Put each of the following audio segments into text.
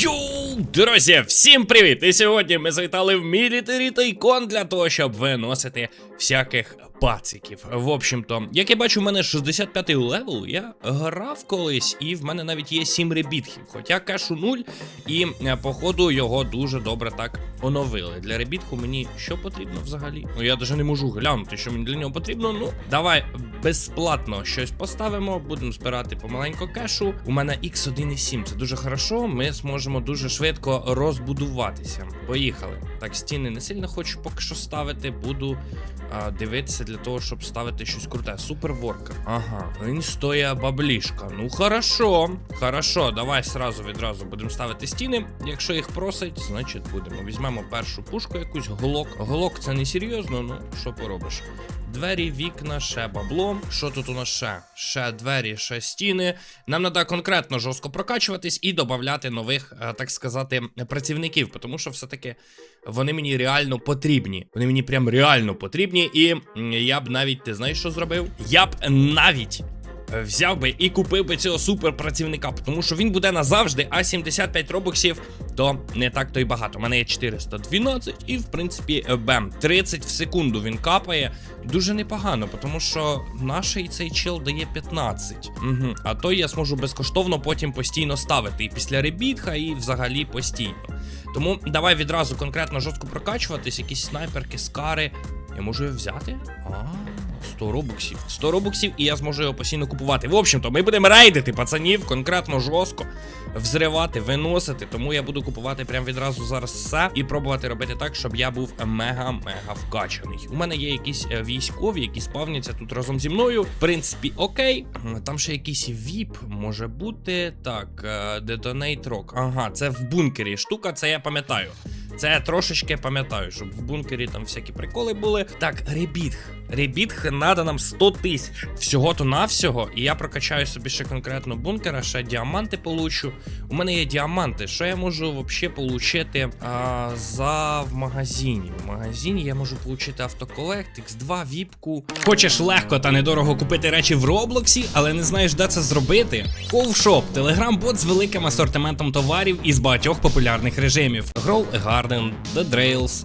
Йоу, друзі, всім привіт! І сьогодні ми завітали в мілітарі Тайкон для того, щоб виносити всяких пациків. В общем-то, як я бачу, в мене 65-й левел, я грав колись, і в мене навіть є 7 ребітків. Хоча кешу 0, і е, походу його дуже добре так оновили. Для ребітку мені що потрібно взагалі? Ну я навіть не можу глянути, що мені для нього потрібно. Ну, давай безплатно щось поставимо, будемо збирати помаленько кешу. У мене X1,7, це дуже хорошо. Ми зможемо дуже швидко розбудуватися. Поїхали. Так, стіни не сильно хочу поки що ставити. Буду а, дивитися для того, щоб ставити щось круте. Суперворкер. Ага, він стоя баблішка. Ну хорошо. Хорошо, давай сразу відразу будемо ставити стіни. Якщо їх просить, значить будемо. Візьмемо першу пушку, якусь голок. Голок це не серйозно, ну що поробиш. Двері, вікна, ще бабло. Що тут у нас ще? Ще двері, ще стіни. Нам треба конкретно жорстко прокачуватись і додати нових, е, так сказати, працівників, тому що все-таки вони мені реально потрібні. Вони мені прям реально потрібні. І я б навіть, ти знаєш, що зробив? Я б навіть. Е, Взяв би і купив би цього суперпрацівника, тому що він буде назавжди, а 75 робоксів то не так то й багато. У мене є 412, і в принципі е, бем, 30 в секунду він капає. Дуже непогано, тому що наший цей чел дає 15. Угу. А то я зможу безкоштовно потім постійно ставити. І після ребітха, і взагалі постійно. Тому давай відразу конкретно жорстко прокачуватись, якісь снайперки, скари. Я можу його взяти? А, 100 робоксів. 100 робоксів, і я зможу його постійно купувати. В общем-то, ми будемо рейдити пацанів конкретно жорстко, взривати, виносити. Тому я буду купувати прямо відразу зараз все і пробувати робити так, щоб я був мега-мега вкачаний. У мене є якісь е, військові, які спавняться тут разом зі мною. В принципі, окей. Там ще якийсь віп може бути. Так, Detonate Rock. Ага, це в бункері. Штука, це я пам'ятаю. Це трошечки пам'ятаю, щоб в бункері там всякі приколи були. Так, ребітг. Ребітг надо нам 100 тисяч. Всього-то навсього. І я прокачаю собі ще конкретно бункера, ще діаманти получу. У мене є діаманти. Що я можу взагалі получити а, за в магазині? В магазині я можу получити автоколект, X2, віпку. Хочеш легко та недорого купити речі в Роблоксі, але не знаєш, де це зробити? Ковшоп телеграм-бот з великим асортиментом товарів із багатьох популярних режимів: Grow a Garden, The Drails,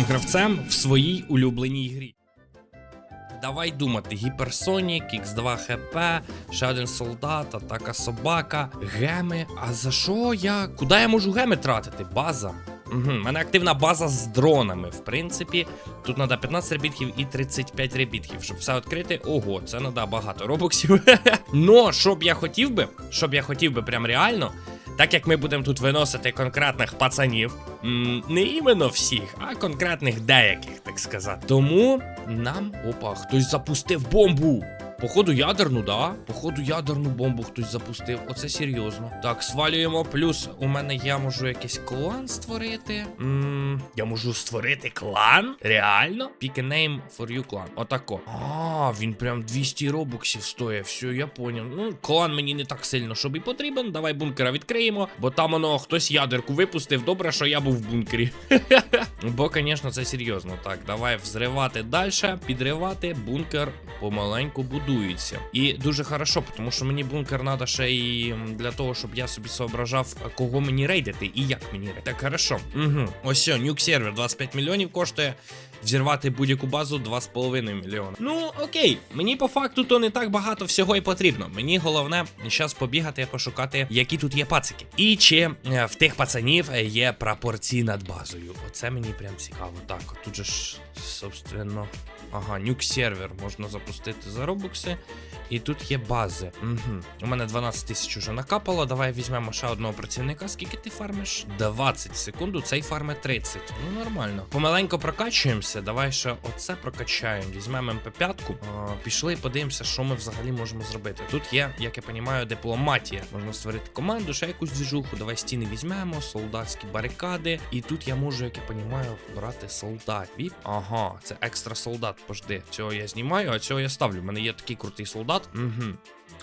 гравцем в своїй улюбленій грі. Давай думати, гіперсонік, X2 ХП, ще один солдат, атака собака, геми. А за що я? Куди я можу геми тратити? База. Угу, мене активна база з дронами. В принципі, тут треба 15 ребітків і 35 ребітків, щоб все відкрити. Ого, це треба багато робоксів. Но що б я хотів би, що б я хотів би прям реально. Так як ми будемо тут виносити конкретних пацанів, не іменно всіх, а конкретних деяких, так сказати. Тому нам. Опа, хтось запустив бомбу. Походу ядерну, да? Походу ядерну бомбу хтось запустив. Оце серйозно. Так, свалюємо. Плюс у мене я можу якийсь клан створити. м я можу створити клан? Реально? Pick a name for you клан. Отако. А, він прям 200 робоксів стоїть. Все, я поняв. Ну, клан мені не так сильно, щоб і потрібен. Давай бункера відкриємо, бо там воно хтось ядерку випустив. Добре, що я був в бункері. Бо, звісно, це серйозно. Так, давай взривати далі, підривати. Бункер помаленьку будується. І дуже хорошо, тому що мені бункер треба ще і для того, щоб я собі соображав, кого мені рейдити і як мені рейдити. Так, хорошо. Угу. Ось все, нюк сервер 25 мільйонів коштує. Взірвати будь-яку базу 2,5 мільйона. Ну, окей, мені по факту то не так багато всього і потрібно. Мені головне зараз побігати, пошукати, які тут є пацики. І чи е, в тих пацанів е, є прапорці над базою. Оце мені прям цікаво. Так, тут же ж, собственно. Ага, нюк сервер можна запустити за робокси. і тут є бази. Угу. У мене 12 тисяч уже накапало. Давай візьмемо ще одного працівника. Скільки ти фармиш? 20 секунд, цей фармить 30. Ну нормально. Помаленько прокачуємося. Давай ще оце прокачаємо. Візьмемо МП5. Пішли і подивимося, що ми взагалі можемо зробити. Тут є, як я розумію, дипломатія. Можна створити команду, ще якусь двіжуху. Давай стіни візьмемо, солдатські барикади. І тут я можу, як я розумію, брати солдатів. Ага, це екстра солдат. Пожди. Цього я знімаю, а цього я ставлю. У мене є такий крутий солдат. Угу.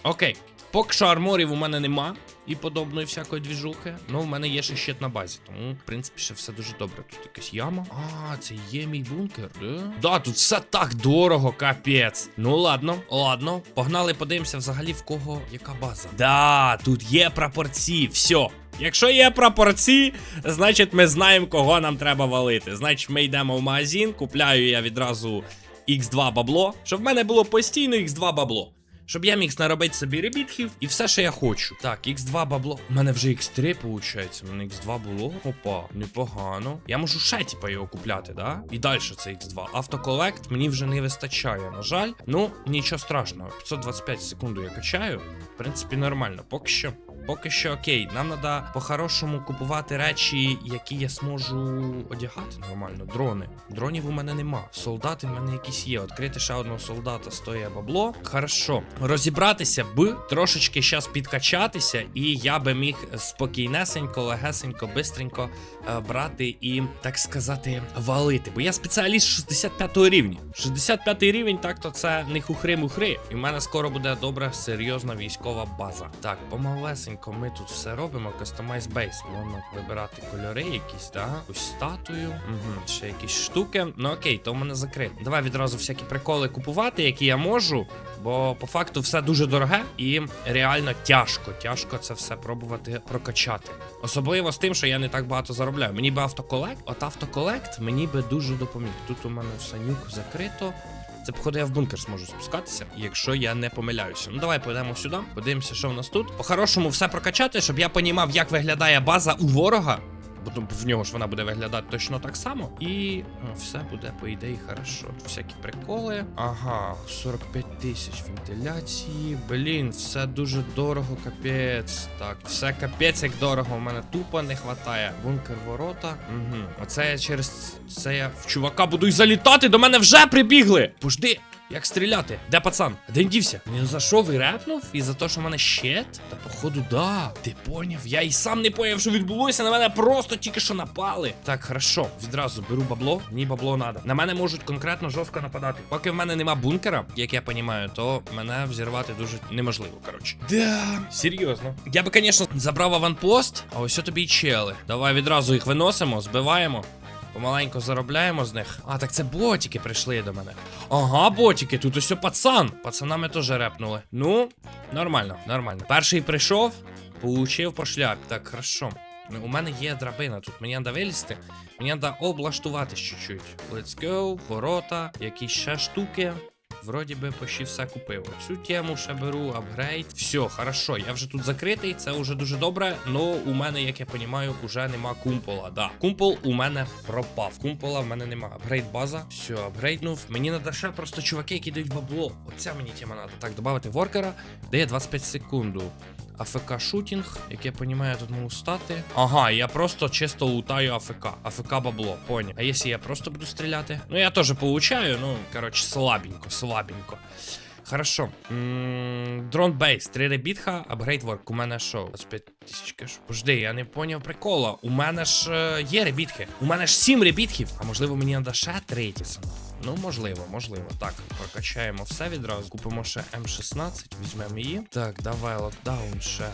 Окей. Поки що арморів у мене нема і подобної всякої двіжухи. Ну, в мене є ще щит на базі, тому, в принципі, ще все дуже добре. Тут якась яма. А, це є мій бункер, да? Да, тут все так дорого, капець. Ну ладно, ладно. Погнали, подивимося взагалі в кого яка база. Да, тут є прапорці, все. Якщо є прапорці, значить ми знаємо, кого нам треба валити. Значить, ми йдемо в магазин, купляю я відразу X2 бабло, щоб в мене було постійно X2 бабло. Щоб я міг наробити собі ребітків і все, що я хочу. Так, X2 бабло. У мене вже X3 виходить. У мене X2 було. Опа, непогано. Я можу ще, типа, його купляти, да? І далі це X2. Автоколект мені вже не вистачає, на жаль. Ну, нічого страшного. 525 секунд я качаю. В принципі, нормально. Поки що. Поки що окей, нам треба по-хорошому купувати речі, які я зможу одягати нормально. Дрони. Дронів у мене нема. Солдати в мене якісь є. Відкрити ще одного солдата стоїть бабло. Хорошо. Розібратися б, трошечки зараз підкачатися, і я би міг спокійнесенько, легесенько, бистренько е, брати і, так сказати, валити. Бо я спеціаліст 65 рівня. 65 рівень, так то це не хухри-мухри. І в мене скоро буде добра, серйозна військова база. Так, помалесенько ми тут все робимо. Customize base. Можна вибирати кольори якісь, так? Ось статую. Угу. Ще якісь штуки. Ну окей, то в мене закрито. Давай відразу всякі приколи купувати, які я можу. Бо по факту все дуже дороге і реально тяжко. Тяжко це все пробувати прокачати. Особливо з тим, що я не так багато заробляю. Мені би автоколект, от автоколект мені би дуже допоміг. Тут у мене все нюк закрито. Це, походу, я в бункер зможу спускатися, якщо я не помиляюся. Ну давай пойдемо сюди, подивимося, що в нас тут. По-хорошому все прокачати, щоб я понімав, як виглядає база у ворога. Бо в нього ж вона буде виглядати точно так само. І ну, все буде, по ідеї, хорошо. Всякі приколи. Ага, 45 тисяч вентиляції. Блін, все дуже дорого, капець. Так, все капець, як дорого. У мене тупо не хватає. Бункер ворота. Угу. Оце я через це я в чувака буду й залітати. До мене вже прибігли. Пожди. Як стріляти? Де пацан? Де він дівся? Він зайшов і репнув? І за те, що в мене щит? Та походу, да. Ти поняв? Я і сам не поняв, що відбулося. На мене просто тільки що напали. Так, хорошо. Відразу беру бабло. Мені бабло надо. На мене можуть конкретно жорстко нападати. Поки в мене нема бункера, як я розумію, то мене взірвати дуже неможливо. Коротше. Да. Серйозно. Я би, звісно, забрав аванпост, а ось тобі й чели. Давай відразу їх виносимо, збиваємо. Помаленько заробляємо з них. А, так це ботики прийшли до мене. Ага, ботики, тут ось пацан. Пацанами теж репнули. Ну, нормально, нормально. Перший прийшов, получив по шляпі. Так, хорошо. Ну, У мене є драбина тут. Мені треба вилізти. Мені треба облаштуватись чуть-чуть. Let's go, ворота, якісь ще штуки. Вроді би почти все купив. Цю тему ще беру, апгрейд. Все, хорошо, я вже тут закритий, це вже дуже добре. Но у мене, як я розумію, вже нема кумпола. Да, кумпол у мене пропав. Кумпола в мене нема. Апгрейд база. Все, апгрейднув. Мені треба ще просто чуваки, які дають бабло. Оця мені тема треба. Так, додати воркера. Дає 25 секунду. АФК шутінг, як я розумію, тут можу стати. Ага, я просто чисто лутаю АФК. АФК бабло, поняв. А якщо я просто буду стріляти? Ну я теж получаю, ну, коротше, слабенько, слабенько. Хорошо. Дрон бейс, 3 ребітха, апгрейд ворк. У мене що? 25 тисяч кеш. Пожди, я не поняв прикола. У мене ж е, є ребітки. У мене ж 7 ребітків. А можливо мені треба ще третій. Ну, можливо, можливо. Так, прокачаємо все відразу. Купимо ще М16, візьмемо її. Так, давай локдаун ще.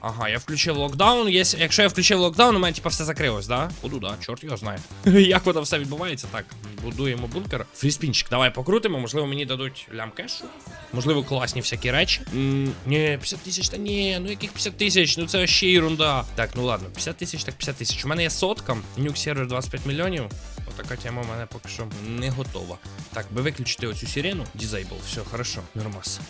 Ага, я включив локдаун. Єс- Якщо я включив локдаун, у мене типа все закрилось, да? Буду, да, чорт його знає. Як воно все відбувається? Так, будуємо бункер. Фріспінчик, давай покрутимо. Можливо, мені дадуть лям кешу. Можливо, класні всякі речі. М, Ні, 50 тисяч, та ні, ну яких 50 тисяч? Ну це ще ерунда. Так, ну ладно, 50 тисяч, так 50 тисяч. У мене є сотка, нюк сервер 25 мільйонів. Отака тема в мене поки що не готова. Так, би виключити оцю сирену. Дізейбл, все, хорошо, нормас.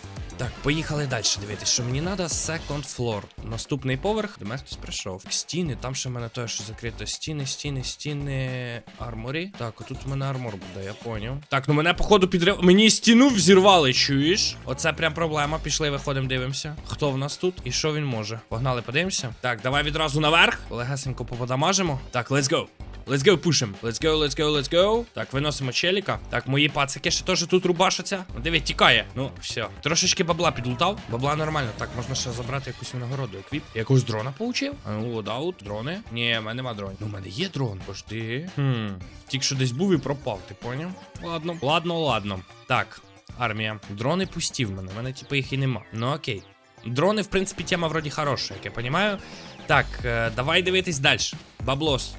Так, поїхали далі. Дивитись, що мені треба second floor. Наступний поверх, до мене хтось прийшов. Стіни, там ще в мене те, що закрито. Стіни, стіни, стіни. Арморі. Так, отут у мене армор буде, я поняв. Так, ну мене, походу, підрив. Мені стіну взірвали, чуєш? Оце прям проблема. Пішли, виходимо, дивимося. Хто в нас тут і що він може? Погнали, подивимося. Так, давай відразу наверх. Легесенько поподамажимо. Так, let's go. Let's go, пушим. Let's go, let's go, let's go. Так, виносимо челіка. Так, мої пацики ще теж тут рубашаться. Ну, тікає. Ну, все. Трошечки бабла підлутав. Бабла нормально. Так, можна ще забрати якусь винагороду. Еквіп. Якогось дрона получив? А ну, лодаут, дрони. Ні, в мене нема дронів. Ну, в мене є дрон. Пошти. Хм. Тільки що десь був і пропав, ти поняв? Ладно, ладно, ладно. Так, армія. Дрони пусті в мене. В мене, типу, їх і нема. Ну окей. Дрони, в принципі, тема вроді хороша, як я розумію. Так, е, давай дивитись далі. Баблос.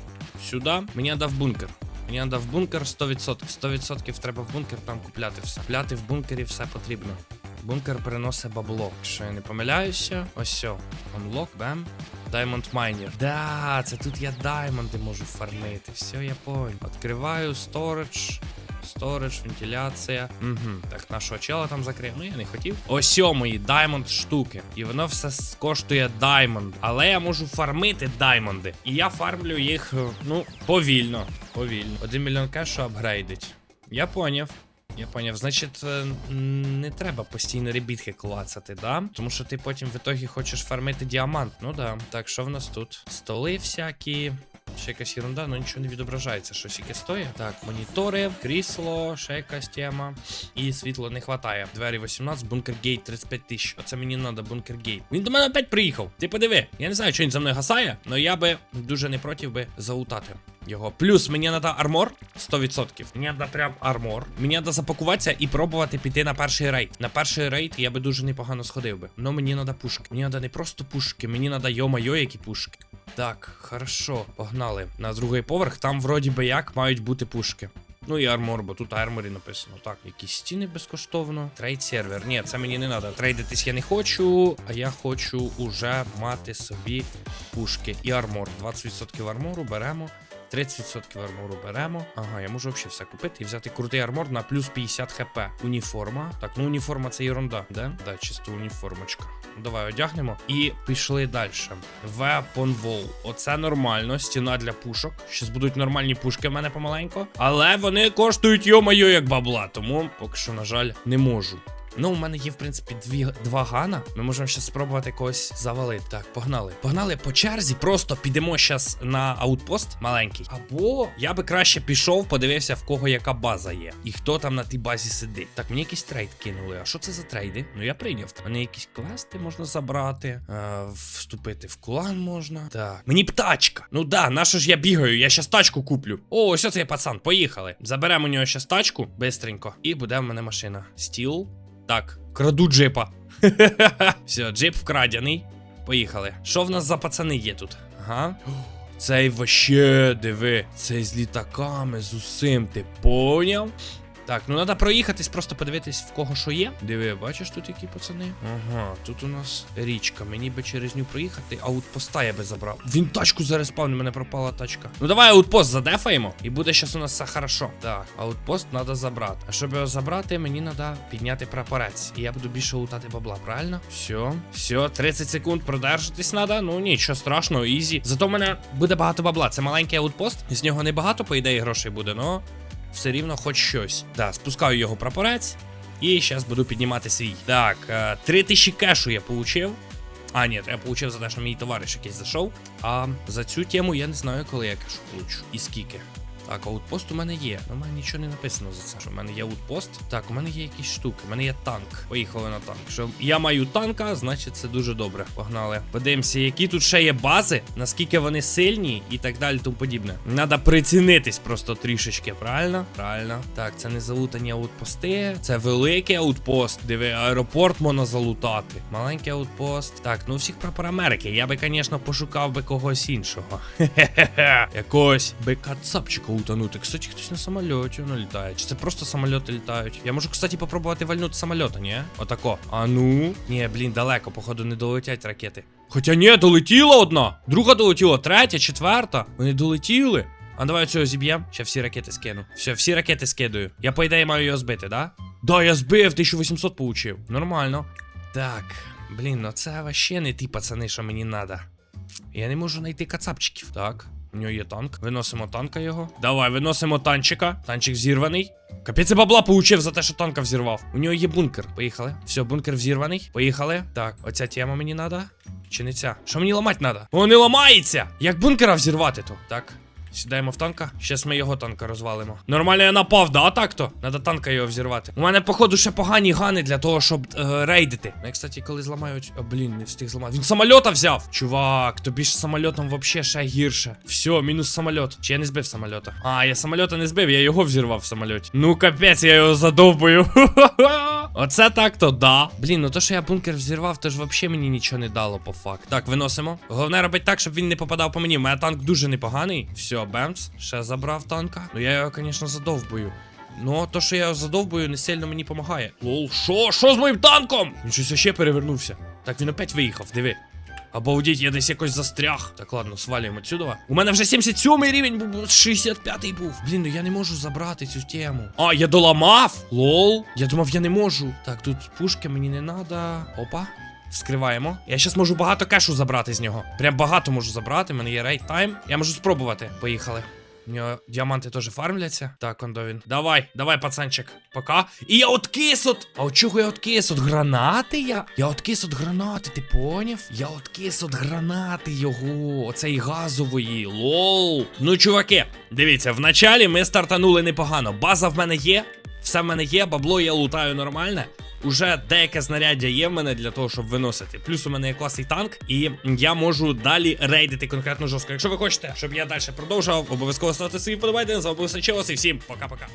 Сюди. Мені треба в бункер. Мені треба в бункер 100%. 100% треба в бункер там купляти все. Купляти в бункері все потрібно. Бункер приносить бабло. Якщо я не помиляюся, ось все. Unlock, бем. Diamond Miner. Да, це тут я даймонди можу фармити. Все, я понял. Відкриваю storage. Сторидж, вентиляція. Угу. Так, нашого чела там закрив. Ну я не хотів. О, мої даймонд штуки. І воно все коштує даймонд. Але я можу фармити даймонди. І я фармлю їх, е, ну, повільно. Повільно. Один мільйон кешу апгрейдить. Я поняв. Я поняв, значить, е, не треба постійно ребітки клацати, да? Тому що ти потім в ітогі хочеш фармити діамант. Ну да. Так, що в нас тут? Столи всякі. Ще якась ерунда, ну нічого не відображається, щось яке стоїть. Так, монітори, крісло, ще якась тема. І світла не хватає. Двері 18, бункер гейт 35 тисяч. Оце мені треба бункер гейт. Він до мене опять приїхав. Ти подиви. Я не знаю, що він за мною гасає, але я би дуже не проти би заутати. Його. Плюс мені треба армор 100%. Мені треба прям армор. Мені треба запакуватися і пробувати піти на перший рейд. На перший рейд я би дуже непогано сходив би. Но мені треба пушки. Мені треба не просто пушки, мені треба йо-майо, які пушки. Так, хорошо, погнали. На другий поверх там вроді би як мають бути пушки. Ну і армор, бо тут арморі написано. Так, якісь стіни безкоштовно. Трейд сервер. Ні, це мені не треба. Трейдитись я не хочу, а я хочу уже мати собі пушки і армор. 20% армору беремо. 30% армору беремо. Ага, я можу взагалі все купити і взяти крутий армор на плюс 50 хп. Уніформа. Так, ну уніформа це ерунда, да? Да, чисто уніформочка. Ну, Давай одягнемо і пішли далі. Weapon Wall. Оце нормально. Стіна для пушок. Щас будуть нормальні пушки в мене помаленько. Але вони коштують йо-моє як бабла. Тому поки що, на жаль, не можу. Ну, у мене є, в принципі, дві, два гана. Ми можемо ще спробувати когось завалити. Так, погнали. Погнали по черзі. Просто підемо зараз на аутпост маленький. Або я би краще пішов, подивився, в кого яка база є. І хто там на тій базі сидить. Так, мені якийсь трейд кинули. А що це за трейди? Ну я прийняв. У мене якісь квести можна забрати. Е, вступити в клан можна. Так. Мені птачка. Ну да, на що ж я бігаю? Я щас тачку куплю. О, ось цей пацан. Поїхали. Заберемо у нього щас тачку, бистренько. І буде в мене машина. Стіл. Так, краду джипа. Все, джип вкрадений. Поїхали. Що в нас за пацани є тут? Ага. Цей вообще, диви, цей з літаками, з усім, ти поняв? Так, ну треба проїхатись, просто подивитись, в кого що є. Диви, бачиш тут які пацани? Ага, тут у нас річка. Мені би через ню проїхати, аутпоста я би забрав. Він тачку зареспавнив, у мене пропала тачка. Ну давай аутпост задефаємо, і буде щас у нас все хорошо. Так, аутпост треба забрати. А щоб його забрати, мені треба підняти прапорець. І я буду більше лутати бабла, правильно? Все, все, 30 секунд продержатись треба. Ну нічого страшного, ізі. Зато в мене буде багато бабла. Це маленький аутпост. З нього не багато, по ідеї, грошей буде, но все рівно хоч щось. Так, спускаю його прапорець. І зараз буду піднімати свій. Так, е, 3000 кешу я получив. А, ні, я получив за те, що мій товариш якийсь зайшов. А за цю тему я не знаю, коли я кешу получу. І скільки. Так, аутпост у мене є. У мене нічого не написано за це. Що в мене є аутпост. Так, у мене є якісь штуки. У мене є танк. Поїхали на танк. Що я маю танка, значить це дуже добре. Погнали. Подивимося, які тут ще є бази, наскільки вони сильні і так далі, тому подібне. Надо прицінитись просто трішечки, правильно? Правильно. Так, це не залутані аутпости. Це великий аутпост. Диви, аеропорт можна залутати. Маленький аутпост. Так, ну всіх прапор Америки. Я би, звісно, пошукав би когось іншого. Хе-хе-хе. Якогось би кацапчика утонути. Кстати, хтось на самольоті воно літає. Чи це просто самольоти літають? Я можу, кстати, попробувати вальнути самольота, ні? Отако. А ну. Ні, блін, далеко, походу, не долетять ракети. Хоча ні, долетіла одна. Друга долетіла, третя, четверта. Вони долетіли. А давай цього зіб'єм. Ще всі ракети скину. Все, всі ракети скидаю. Я, по ідеї, маю його збити, да? Да, я збив, 1800 получив. Нормально. Так, блін, ну це вообще не ті пацани, що мені надо. Я не можу знайти кацапчиків. Так, у нього є танк. Виносимо танка його. Давай, виносимо танчика. Танчик взірваний. Капець бабла получив за те, що танка взірвав. У нього є бункер. Поїхали. Все, бункер взірваний. Поїхали. Так, оця тема мені треба. Чи не ця? Що мені ламати надо? Вони ламається! Як бункера взірвати то? Так. Сідаємо в танка. Щас ми його танка розвалимо. Нормально я напав, да, так-то? Надо танка його взірвати. У мене, походу, ще погані гани для того, щоб е, рейдити. Ну, я, кстати, коли зламають. О, блін, не встиг зламати. Він самольота взяв. Чувак, тобі ж самольотом вообще ще гірше. Все, мінус самольот. Чи я не збив самольота? А, я самольота не збив, я його взірвав в самольоті. Ну капець, я його задовбую. Оце так-то да. Блін, ну то, що я бункер взірвав, то ж вообще мені нічого не дало по факту. Так, виносимо. Головне робити так, щоб він не попадав по мені. У мене танк дуже непоганий. Все, бемс. Ще забрав танка. Ну я його, звісно, задовбую. Ну, то, що я його задовбую, не сильно мені допомагає. Лол, що? Що з моїм танком? Він щось ще перевернувся. Так, він опять виїхав, диви. Обалдеть, я десь якось застряг. Так, ладно, свалюємо отсюда. У мене вже 77 рівень був, 65-й був. Блін, ну я не можу забрати цю тему. А, я доламав? Лол. Я думав, я не можу. Так, тут пушки мені не надо. Опа. Вскриваємо. Я зараз можу багато кешу забрати з нього. Прям багато можу забрати. У мене є рейд тайм. Я можу спробувати. Поїхали. У нього діаманти теж фармляться. Так, он. Давай, давай, пацанчик. Пока. І я откис от. А от чого я откис? От гранати я? Я откис от гранати, ти поняв? Я откис от гранати його. Оцеї газової. Лол. Ну, чуваки, дивіться, вначалі ми стартанули непогано. База в мене є. Все в мене є, бабло я лутаю нормальне. Уже деяке знаряддя є в мене для того, щоб виносити. Плюс у мене є класний танк, і я можу далі рейдити конкретно жорстко. Якщо ви хочете, щоб я далі продовжував, обов'язково ставте свої подобайте, не забувайте і всім пока-пока.